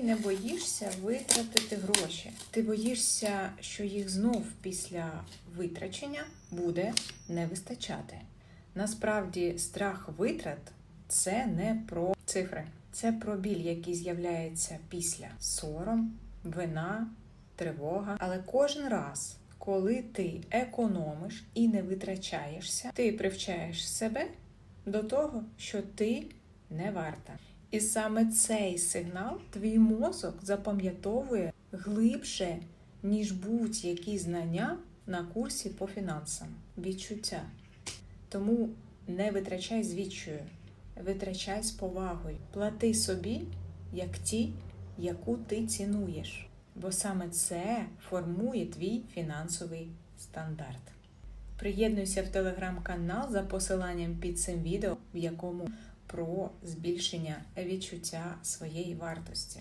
не боїшся витратити гроші. Ти боїшся, що їх знов після витрачення буде не вистачати. Насправді, страх витрат це не про цифри, це про біль, який з'являється після сором, вина, тривога. Але кожен раз, коли ти економиш і не витрачаєшся, ти привчаєш себе до того, що ти не варта. І саме цей сигнал твій мозок запам'ятовує глибше, ніж будь-які знання на курсі по фінансам. Відчуття. Тому не витрачай з відчою, витрачай з повагою. Плати собі, як ті, яку ти цінуєш. Бо саме це формує твій фінансовий стандарт. Приєднуйся в телеграм-канал за посиланням під цим відео, в якому про збільшення відчуття своєї вартості.